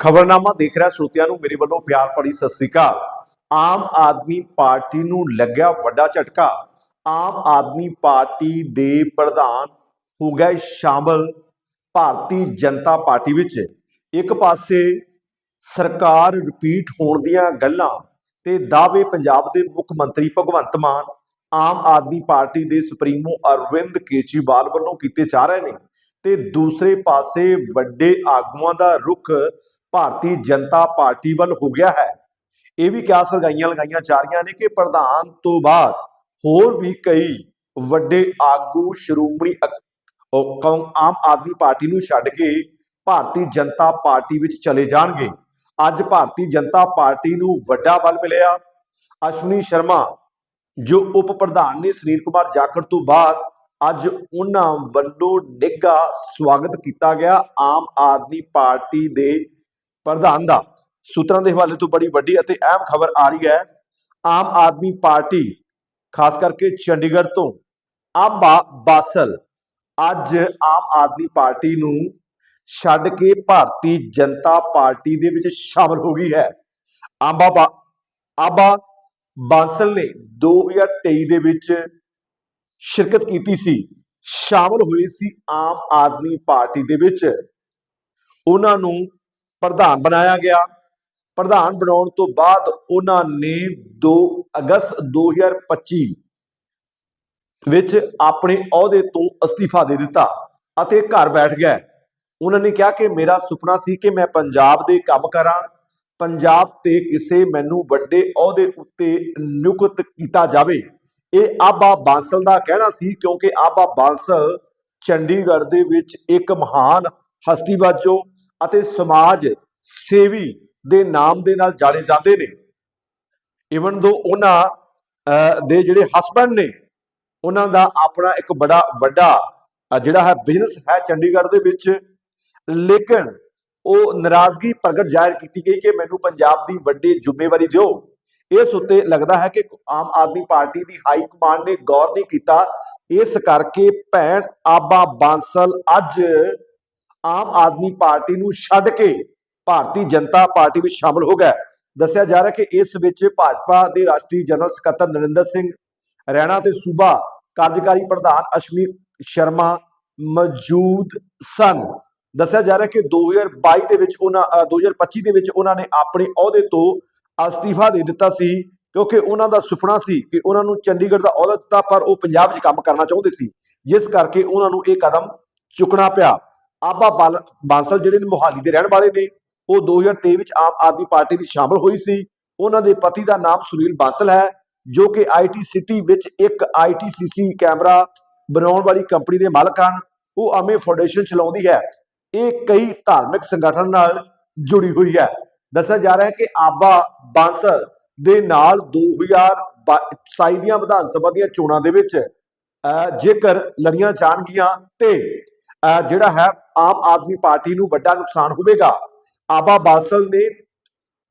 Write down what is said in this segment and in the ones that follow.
ਖਬਰਨਾਮਾ ਦੇਖ ਰਿਹਾ ਸਰੋਤਿਆਂ ਨੂੰ, ਮੇਰੇ ਵੱਲੋਂ ਪਿਆਰ ਭਰੀ ਸਤਿ ਸ੍ਰੀ ਅਕਾਲ। ਆਮ ਆਦਮੀ ਪਾਰਟੀ ਨੂੰ ਲੱਗਿਆ ਵੱਡਾ ਝਟਕਾ। ਆਮ ਆਦਮੀ ਪਾਰਟੀ ਦੇ ਪ੍ਰਧਾਨ ਹੋ ਗਏ ਸ਼ਾਮਲ ਭਾਰਤੀ ਜਨਤਾ ਪਾਰਟੀ ਵਿੱਚ। ਇੱਕ ਪਾਸੇ ਸਰਕਾਰ ਰਿਪੀਟ ਹੋਣ ਦੀਆਂ ਗੱਲਾਂ ਤੇ ਦਾਅਵੇ ਪੰਜਾਬ ਦੇ ਮੁੱਖ ਮੰਤਰੀ ਭਗਵੰਤ ਮਾਨ, ਆਮ ਆਦਮੀ ਪਾਰਟੀ ਦੇ ਸੁਪਰੀਮੋ ਅਰਵਿੰਦ ਕੇਜਰੀਵਾਲ ਵੱਲੋਂ ਕੀਤੇ ਜਾ ਰਹੇ ਨੇ ਤੇ ਦੂਸਰੇ ਪਾਸੇ ਵੱਡੇ ਆਗੂਆਂ ਦਾ ਰੁਖ ਭਾਰਤੀ ਜਨਤਾ ਪਾਰਟੀ ਵੱਲ ਹੋ ਗਿਆ ਹੈ। ਇਹ ਵੀ ਕਿਆਸ ਲਗਾਈਆਂ ਲਗਾਈਆਂ ਜਾ ਰਹੀਆਂ ਨੇ ਕਿ ਪ੍ਰਧਾਨ ਤੋਂ ਬਾਅਦ ਹੋਰ ਵੀ ਕਈ ਵੱਡੇ ਆਗੂ, ਸ਼੍ਰੋਮਣੀ ਆਮ ਆਦਮੀ ਪਾਰਟੀ ਨੂੰ ਛੱਡ ਕੇ ਭਾਰਤੀ ਜਨਤਾ ਪਾਰਟੀ ਵਿੱਚ ਚਲੇ ਜਾਣਗੇ। ਅੱਜ ਭਾਰਤੀ ਜਨਤਾ ਪਾਰਟੀ ਨੂੰ ਵੱਡਾ ਬਲ ਮਿਲਿਆ। ਅਸ਼ਵਨੀ ਸ਼ਰਮਾ, ਜੋ ਉਪ ਪ੍ਰਧਾਨ ਨੇ ਸੁਨੀਲ ਕੁਮਾਰ ਜਾਖੜ ਤੋਂ ਬਾਅਦ ਅੱਜ ਉਹਨਾਂ ਵੱਲੋਂ ਨਿੱਘਾ ਸਵਾਗਤ ਕੀਤਾ ਗਿਆ। ਆਮ ਆਦਮੀ ਪਾਰਟੀ ਦੇ ਪ੍ਰਧਾਨ ਦਾ। ਸੂਤਰਾਂ ਦੇ ਹਵਾਲੇ ਤੋਂ ਬੜੀ ਵੱਡੀ ਅਤੇ ਅਹਿਮ ਖਬਰ ਆ ਰਹੀ ਹੈ, ਆਮ ਆਦਮੀ ਪਾਰਟੀ, ਖਾਸ ਕਰਕੇ ਚੰਡੀਗੜ੍ਹ ਤੋਂ ਆਬਾ ਬਾਸਲ, ਅੱਜ ਆਮ ਆਦਮੀ ਪਾਰਟੀ ਨੂੰ ਛੱਡ ਕੇ ਭਾਰਤੀ ਜਨਤਾ ਪਾਰਟੀ ਦੇ ਵਿੱਚ ਸ਼ਾਮਲ ਹੋ ਗਈ ਹੈ। ਆਬਾ ਬਾ- ਆਬਾ ਬਾਂਸਲ ਨੇ 2023 ਦੇ ਵਿੱਚ ਸ਼ਿਰਕਤ ਕੀਤੀ ਸੀ, ਸ਼ਾਮਲ ਹੋਏ ਸੀ ਆਮ ਆਦਮੀ ਪਾਰਟੀ ਦੇ ਵਿੱਚ। ਉਹਨਾਂ ਨੂੰ ਪ੍ਰਧਾਨ ਬਣਾਇਆ ਗਿਆ। ਪ੍ਰਧਾਨ ਬਣਾਉਣ ਤੋਂ ਬਾਅਦ ਉਹਨਾਂ ਨੇ 2 ਅਗਸਤ 2025 ਵਿੱਚ ਆਪਣੇ ਅਹੁਦੇ ਤੋਂ ਅਸਤੀਫਾ ਦੇ ਦਿੱਤਾ ਅਤੇ ਘਰ ਬੈਠ ਗਏ। ਉਹਨਾਂ ਨੇ ਕਿਹਾ ਕਿ ਮੇਰਾ ਸੁਪਨਾ ਸੀ ਕਿ ਮੈਂ ਪੰਜਾਬ ਦੇ ਕੰਮ ਕਰਾਂ। ਪੰਜਾਬ ਤੇ ਕਿਸੇ ਮੈਨੂੰ ਵੱਡੇ ਅਹੁਦੇ ਉੱਤੇ ਨਿਯੁਕਤ ਕੀਤਾ ਜਾਵੇ। ਇਹ ਆਬਾ ਬਾਂਸਲ ਦਾ ਕਹਿਣਾ ਸੀ ਕਿਉਂਕਿ ਆਬਾ ਬਾਂਸਲ ਚੰਡੀਗੜ੍ਹ ਦੇ ਵਿੱਚ ਇੱਕ ਮਹਾਨ ਹਸਤੀ ਵਜੋਂ ਅਤੇ ਸਮਾਜ ਸੇਵੀ ਦੇ ਨਾਮ ਦੇ ਨਾਲ ਜਾਣੇ ਜਾਂਦੇ ਨੇ। ਇਵਨ ਦੋ ਉਹਨਾਂ ਦੇ ਜਿਹੜੇ ਹਸਬੰਡ ਨੇ, ਉਹਨਾਂ ਦਾ ਆਪਣਾ ਇੱਕ ਬੜਾ ਵੱਡਾ ਜਿਹੜਾ ਹੈ ਬਿਜ਼ਨਸ ਹੈ ਚੰਡੀਗੜ੍ਹ ਦੇ ਵਿੱਚ। ਲੇਕਿਨ ਉਹ ਨਾਰਾਜ਼ਗੀ ਪ੍ਰਗਟ ਜ਼ਾਹਿਰ ਕੀਤੀ ਗਈ ਕਿ ਮੈਨੂੰ ਪੰਜਾਬ ਦੀ ਵੱਡੀ ਜ਼ਿੰਮੇਵਾਰੀ ਦਿਓ। ਇਸ ਉੱਤੇ ਲੱਗਦਾ ਹੈ ਕਿ ਆਮ ਆਦਮੀ ਪਾਰਟੀ ਦੀ ਹਾਈ ਕਮਾਂਡ ਨੇ ਗੌਰ ਨਹੀਂ ਕੀਤਾ। ਇਸ ਕਰਕੇ ਭੈਣ ਆਬਾ ਬਾਂਸਲ ਅੱਜ ਆਮ ਆਦਮੀ ਪਾਰਟੀ ਨੂੰ ਛੱਡ ਕੇ ਭਾਰਤੀ ਜਨਤਾ ਪਾਰਟੀ ਵਿੱਚ ਸ਼ਾਮਲ ਹੋ ਗਿਆ। ਦੱਸਿਆ ਜਾ ਰਿਹਾ ਕਿ ਇਸ ਵਿੱਚ ਭਾਜਪਾ ਦੇ ਰਾਸ਼ਟਰੀ ਜਨਰਲ ਸਕੱਤਰ ਨਰਿੰਦਰ ਸਿੰਘ ਰੈਣਾ ਤੇ ਸੂਬਾ ਕਾਰਜਕਾਰੀ ਪ੍ਰਧਾਨ ਅਸ਼ਮੀ ਸ਼ਰਮਾ ਮੌਜੂਦ ਸਨ। ਦੱਸਿਆ ਜਾ ਰਿਹਾ ਕਿ 2022 ਦੇ ਵਿੱਚ ਉਹਨਾਂ ਅ, 2025 ਦੇ ਵਿੱਚ ਉਹਨਾਂ ਨੇ ਆਪਣੇ ਅਹੁਦੇ ਤੋਂ ਅਸਤੀਫਾ ਦੇ ਦਿੱਤਾ ਸੀ ਕਿਉਂਕਿ ਉਹਨਾਂ ਦਾ ਸੁਪਨਾ ਸੀ ਕਿ ਉਹਨਾਂ ਨੂੰ ਚੰਡੀਗੜ੍ਹ ਦਾ ਅਹੁਦਾ ਦਿੱਤਾ ਪਰ ਉਹ ਪੰਜਾਬ 'ਚ ਕੰਮ ਕਰਨਾ ਚਾਹੁੰਦੇ ਸੀ। ਜਿਸ ਕਰਕੇ ਉਹਨਾਂ ਨੂੰ ਇਹ ਕਦਮ ਚੁੱਕਣਾ ਪਿਆ। ਆਬਾ ਬਾਲ- ਬਾਂਸਲ ਜਿਹੜੇ ਨੇ ਮੋਹਾਲੀ ਦੇ ਰਹਿਣ ਵਾਲੇ ਨੇ ਉਹ 2023 ਵਿੱਚ ਆਮ ਆਦਮੀ ਪਾਰਟੀ ਵਿੱਚ ਸ਼ਾਮਲ ਹੋਈ ਸੀ। ਉਹਨਾਂ ਦੇ ਪਤੀ ਦਾ ਨਾਮ ਸੁਨੀਲ ਬਾਂਸਲ ਹੈ ਜੋ ਕਿ ਆਈਟੀ ਸਿਟੀ ਵਿੱਚ ਇੱਕ ਆਈਟੀਸੀਸੀ ਕੈਮਰਾ ਬਣਾਉਣ ਵਾਲੀ ਕੰਪਨੀ ਦੇ ਮਾਲਕ ਹਨ। ਉਹ ਅਮੇ ਫਾਊਂਡੇਸ਼ਨ ਚਲਾਉਂਦੀ ਹੈ। ਇਹ ਕਈ ਧਾਰਮਿਕ ਸੰਗਠਨ ਨਾਲ ਜੁੜੀ ਹੋਈ ਹੈ। ਦੱਸਿਆ ਜਾ ਰਿਹਾ ਹੈ ਕਿ ਆਬਾ ਬਾਂਸਲ ਦੇ ਨਾਲ 2027 ਦੀਆਂ ਵਿਧਾਨ ਸਭਾ ਦੀਆਂ ਚੋਣਾਂ ਦੇ ਵਿੱਚ ਅਹ, ਜੇਕਰ ਲੜੀਆਂ ਜਾਣਗੀਆਂ ਤੇ ਜਿਹੜਾ ਹੈ, ਆਮ ਆਦਮੀ ਪਾਰਟੀ ਨੂੰ ਵੱਡਾ ਨੁਕਸਾਨ ਹੋਵੇਗਾ। ਆਬਾ ਬਾਸਲ ਨੇ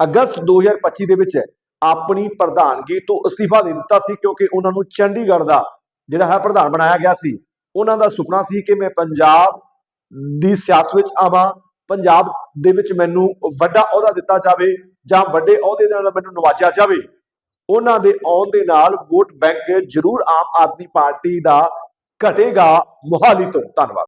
ਅਗਸਤ 2025 ਦੇ ਵਿੱਚ ਆਪਣੀ ਪ੍ਰਧਾਨਗੀ ਤੋਂ ਅਸਤੀਫਾ ਦੇ ਦਿੱਤਾ ਸੀ ਕਿਉਂਕਿ ਉਹਨਾਂ ਨੂੰ ਚੰਡੀਗੜ੍ਹ ਦਾ ਜਿਹੜਾ ਹੈ ਪ੍ਰਧਾਨ ਬਣਾਇਆ ਗਿਆ ਸੀ। ਉਹਨਾਂ ਦਾ ਸੁਪਨਾ ਸੀ ਕਿ ਮੈਂ ਪੰਜਾਬ ਦੀ ਸਿਆਸਤ ਵਿੱਚ ਆਵਾਂ, ਪੰਜਾਬ ਦੇ ਵਿੱਚ ਮੈਨੂੰ ਵੱਡਾ ਅਹੁਦਾ ਦਿੱਤਾ ਜਾਵੇ ਜਾਂ ਵੱਡੇ ਅਹੁਦੇ ਦੇ ਨਾਲ ਮੈਨੂੰ ਨਵਾਜਿਆ ਜਾਵੇ। ਉਹਨਾਂ ਦੇ ਆਉਣ ਦੇ ਨਾਲ ਵੋਟ ਬੈਂਕ ਜ਼ਰੂਰ ਆਮ ਆਦਮੀ ਪਾਰਟੀ ਦਾ ਘਟੇਗਾ। ਮੋਹਾਲੀ ਤੋਂ ਧੰਨਵਾਦ।